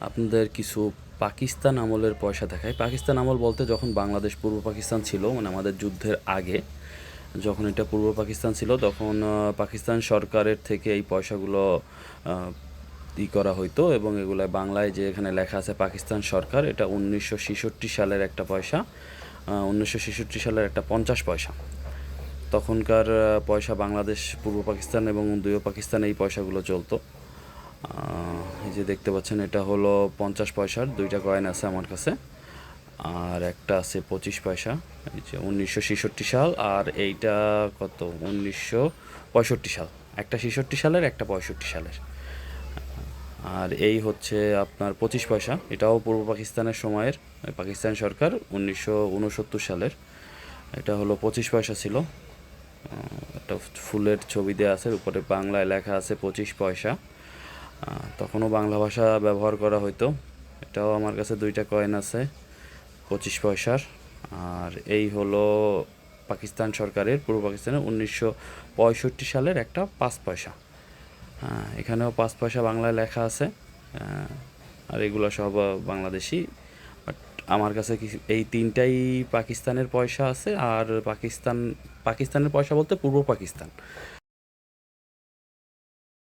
আপনাদের কিছু পাকিস্তান আমলের পয়সা দেখায়। পাকিস্তান আমল বলতে যখন বাংলাদেশ, পূর্ব পাকিস্তান ছিল মানে আমাদের যুদ্ধের আগে, যখন এটা পূর্ব পাকিস্তান ছিল, তখন পাকিস্তান সরকারের থেকে এই পয়সাগুলো ই করা হইতো এবং এগুলো বাংলায় যে এখানে লেখা আছে পাকিস্তান সরকার, এটা উনিশশো ছেষট্টি সালের একটা পয়সা উনিশশো ছেষট্টি সালের একটা পঞ্চাশ পয়সা। তখনকার পয়সা বাংলাদেশ, পূর্ব পাকিস্তান এবং দুই পাকিস্তান এই পয়সাগুলো চলতো। এই যে দেখতে পাচ্ছেন, এটা হলো পঞ্চাশ পয়সার দুইটা কয়েন আছে আমার কাছে। আর একটা আছে পঁচিশ পয়সা, এই যে উনিশশো ছেষট্টি সাল, আর এইটা কত? উনিশশো পঁয়ষট্টি সাল। একটা ছেষট্টি সালের, একটা পঁয়ষট্টি সালের। আর এই হচ্ছে আপনার পঁচিশ পয়সা, এটাও পূর্ব পাকিস্তানের সময়ের পাকিস্তান সরকার উনিশশো উনসত্তর সালের। এটা হলো পঁচিশ পয়সা ছিল। একটা ফুলের ছবি দেওয়া আছে, উপরে বাংলায় লেখা আছে পঁচিশ পয়সা। তখনও বাংলা ভাষা ব্যবহার করা হতো এটাও আমার কাছে দুইটা কয়েন আছে, পঁচিশ পয়সার। আর এই হলো পাকিস্তান সরকারের, পূর্ব পাকিস্তানের উনিশশো পঁয়ষট্টি সালের একটা পাঁচ পয়সা। হ্যাঁ এখানেও পাঁচ পয়সা বাংলায় লেখা আছে। আর এগুলো সব বাংলাদেশি। বাট আমার কিছু এই তিনটাই পাকিস্তানের পয়সা আছে। আর পাকিস্তান, পাকিস্তানের পয়সা বলতে পূর্ব পাকিস্তান।